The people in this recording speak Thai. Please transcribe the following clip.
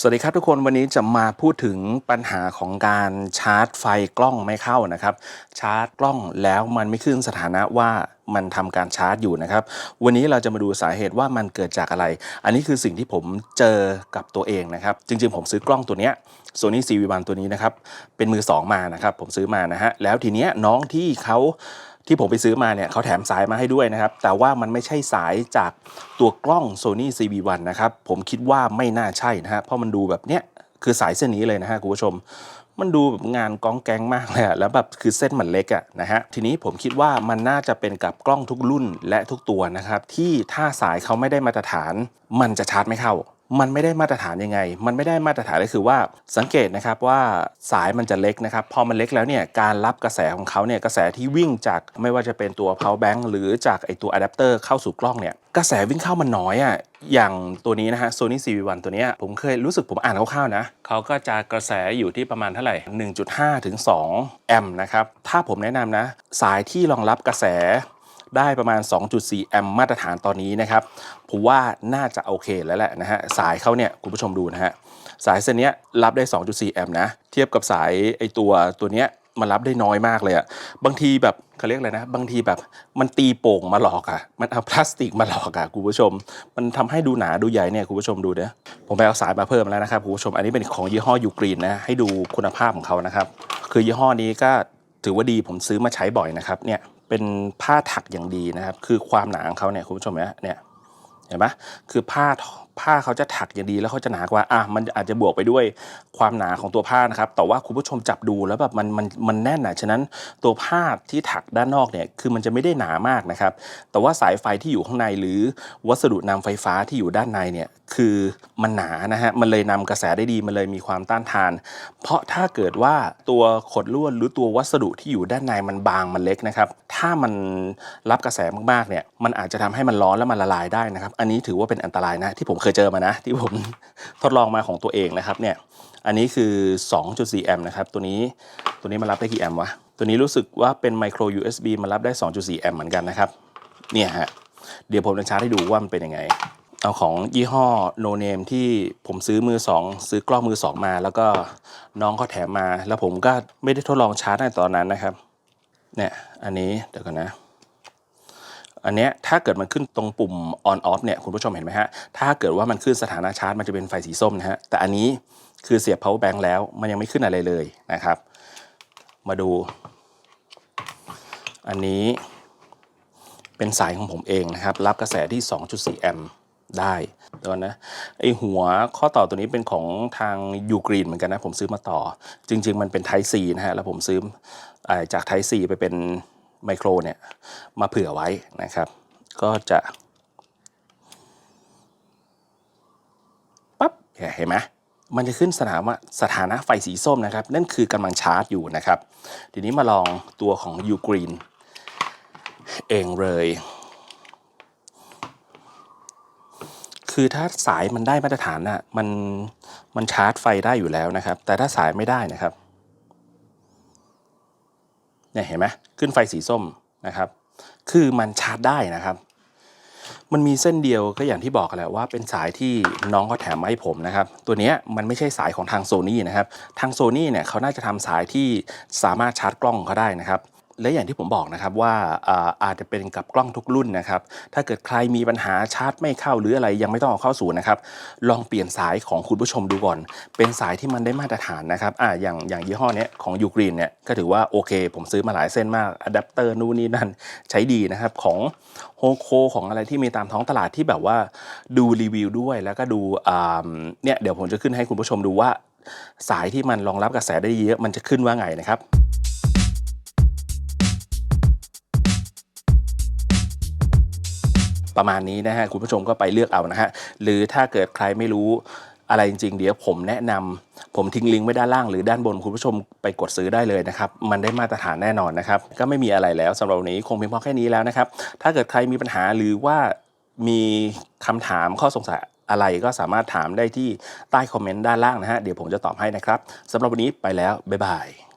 สวัสดีครับทุกคนวันนี้จะมาพูดถึงปัญหาของการชาร์จไฟกล้องไม่เข้านะครับ ชาร์จกล้องแล้วมันไม่ขึ้นสถานะว่ามันทำการชาร์จอยู่นะครับ วันนี้เราจะมาดูสาเหตุว่ามันเกิดจากอะไร อันนี้คือสิ่งที่ผมเจอกับตัวเองนะครับ จริงๆ ผมซื้อกล้องตัวเนี้ย Sony CV1 ตัวนี้นะครับ เป็นมือ 2 มานะครับ ผมซื้อมานะฮะ แล้วทีเนี้ยน้องที่เขา ที่ผมไปซื้อมาเนี่ยเขาแถมสายมาให้ด้วยนะครับ แต่ว่ามันไม่ใช่สายจากตัวกล้อง Sony CV1 นะครับ ผมคิดว่าไม่น่าใช่นะฮะเพราะมันดูแบบเนี้ยคือสายเส้นนี้เลยนะฮะคุณผู้ชม มันดูแบบงานก้องแกงมากเลยแล้วแบบคือเส้นมันเล็กอะนะฮะทีนี้ผมคิดว่ามันน่าจะเป็นกับกล้องทุกรุ่นและทุกตัวนะครับที่ถ้าสายเขาไม่ได้มาตรฐาน มันจะชาร์จไม่เข้า มันไม่ได้มาตรฐานยังไง มันไม่ได้มาตรฐานก็คือว่าสังเกตนะครับว่าสายมันจะเล็กนะครับ พอมันเล็กแล้วเนี่ยการรับกระแสของเขาเนี่ยกระแสที่วิ่งจากไม่ว่าจะเป็นตัว power bank หรือจากไอตัวอะแดปเตอร์เข้าสู่กล้องเนี่ยกระแสวิ่งเข้ามันน้อยอะอย่างตัวนี้นะฮะ Sony CV1 ตัวนี้ผมเคยรู้สึกผมอ่านคร่าวๆนะเขาก็จะกระแสอยู่ที่ประมาณเท่าไหร่ 1.5 ถึง 2 แอมป์นะครับ ถ้าผมแนะนำนะ สายที่รองรับกระแส ได้ประมาณ 2.4 แอมป์มาตรฐานตอนนี้นะครับ ผมว่าน่าจะโอเคแล้วแหละนะฮะ สายเขาเนี่ยคุณผู้ชมดูนะฮะ สายเส้นเนี้ยรับได้ 2.4 แอมป์นะ เทียบกับสายไอตัวตัวเนี้ยมันรับได้น้อยมากเลยอะบางทีแบบเขาเรียกอะไรนะ บางทีแบบมันตีโป่งมาหลอกอะมันเอาพลาสติกมาหลอกอะคุณผู้ชม มันทำให้ดูหนาดูใหญ่เนี่ยคุณผู้ชมดูเด้อผมไปเอาสายมาเพิ่มแล้วนะครับคุณผู้ชม อันนี้เป็นของยี่ห้อยูกรีนนะ ให้ดูคุณภาพของเขานะครับ คือยี่ห้อนี้ก็ถือว่าดีผมซื้อมาใช้บ่อยนะครับเนี่ย เป็นผ้าถักอย่างดีนะครับ คือความหนาของเขาเนี่ยคุณผู้ชมเนี่ยเนี่ยเห็นไหมคือผ้าผ้าเขาจะถักอย่างดีแล้วเขาจะหนากว่าอะมันอาจจะบวกไปด้วยความหนาของตัวผ้านะครับ แต่ว่าคุณผู้ชมจับดูแล้วแบบมันมันมันแน่นหนาฉะนั้นตัวผ้าที่ถักด้านนอกเนี่ยคือมันจะไม่ได้หนามากนะครับ แต่ว่าสายไฟที่อยู่ข้างในหรือวัสดุนำไฟฟ้าที่อยู่ด้านในเนี่ย คือมันหนานะฮะมันเลยนำกระแสได้ดีมันเลยมีความต้านทาน เพราะถ้าเกิดว่าตัวขดลวดหรือตัววัสดุที่อยู่ด้านในมันบางมันเล็กนะครับ ถ้ามันรับกระแสมากๆเนี่ยมันอาจจะทำให้มันร้อนแล้วมันละลายได้นะครับ อันนี้ถือว่าเป็นอันตรายนะที่ผมเคยเจอมานะ ที่ผมทดลองมาของตัวเองนะครับเนี่ยอันนี้คือ 2.4 แอมป์นะครับ ตัวนี้ตัวนี้มารับได้กี่แอมป์วะตัวนี้รู้สึกว่าเป็นไมโคร USB มารับได้ 2.4 แอมป์เหมือนกันนะครับเนี่ยฮะเดี๋ยวผมจะชาร์จให้ดูว่ามันเป็นยังไง เอาของยี่ห้อ No Name ที่ผมซื้อมือ2ซื้อกล้องมือ2มา แล้วก็น้องเขาแถมมา แล้วผมก็ไม่ได้ทดลองชาร์จในตอนนั้นนะครับ เนี่ยอันนี้เดี๋ยวกันนะ อันเนี้ยถ้าเกิดมันขึ้นตรงปุ่ม on off เนี่ยคุณผู้ชมเห็นไหมฮะ ถ้าเกิดว่ามันขึ้นสถานะชาร์จมันจะเป็นไฟสีส้มนะฮะ แต่อันนี้คือเสียบ power bank แล้วมันยังไม่ขึ้นอะไรเลยนะครับ มาดู อันนี้เป็นสายของผมเองนะครับ รับกระแสที่ 2.4 แอมป์ ได้เดี๋ยวก่อนนะไอหัวข้อต่อตัวนี้เป็นของทางยูกรีนเหมือนกันนะ ผมซื้อมาต่อ จริง ๆ มันเป็น Type C นะฮะ แล้วผมซื้ออจาก Type C ไปเป็นไมโครเนี่ยมาเผื่อไว้นะครับ ก็จะปั๊บเนี่ยเห็นไหมมันจะขึ้นสถานะสถานะไฟสีส้มนะครับ นั่นคือกำลังชาร์จอยู่นะครับ ทีนี้มาลองตัวของยูกรีนเองเลย คือถ้าสายมันได้มาตรฐานน่ะมันมันชาร์จไฟได้อยู่แล้วนะครับ แต่ถ้าสายไม่ได้นะครับเนี่ยเห็นไหมขึ้นไฟสีส้มนะครับ คือมันชาร์จได้นะครับ มันมีเส้นเดียวก็อย่างที่บอกกันแหละว่าเป็นสายที่น้องเขาแถมมาให้ผมนะครับ ตัวเนี้ยมันไม่ใช่สายของทางโซนี่นะครับ ทางโซนี่เนี่ยเขาน่าจะทำสายที่สามารถชาร์จกล้องเขาได้นะครับ และอย่างที่ผมบอกนะครับว่าอาอาจจะเป็นกับกล้องทุกรุ่นนะครับ ถ้าเกิดใครมีปัญหาชาร์จไม่เข้าหรืออะไรยังไม่ต้องเอาเข้าศูนย์นะครับ ลองเปลี่ยนสายของคุณผู้ชมดูก่อน เป็นสายที่มันได้มาตรฐานนะครับอ่าอย่างอย่างยี่ห้อเนี้ยของยูกรีนเนี่ยก็ถือว่าโอเค ผมซื้อมาหลายเส้นมากอะแดปเตอร์นู่นนี่นั่นใช้ดีนะครับของโฮโคของอะไรที่มีตามท้องตลาดที่แบบว่าดูรีวิวด้วยแล้วก็ดูอ่าเนี่ยเดี๋ยวผมจะขึ้นให้คุณผู้ชมดูว่า สายที่มันรองรับกระแสได้เยอะมันจะขึ้นว่าไงนะครับ ประมาณนี้นะฮะคุณผู้ชมก็ไปเลือกเอานะฮะหรือถ้าเกิดใครไม่รู้อะไรจริงๆ เดี๋ยวผมแนะนำผมทิ้งลิงก์ไว้ด้านล่างหรือด้านบนคุณผู้ชมไปกดซื้อได้เลยนะครับ มันได้มาตรฐานแน่นอนนะครับ ก็ไม่มีอะไรแล้วสำหรับวันนี้คงเพียงพอแค่นี้แล้วนะครับ ถ้าเกิดใครมีปัญหาหรือว่ามีคำถามข้อสงสัยอะไรก็สามารถถามได้ที่ใต้คอมเมนต์ด้านล่างนะฮะเดี๋ยวผมจะตอบให้นะครับสำหรับวันนี้ไปแล้วบ๊ายบาย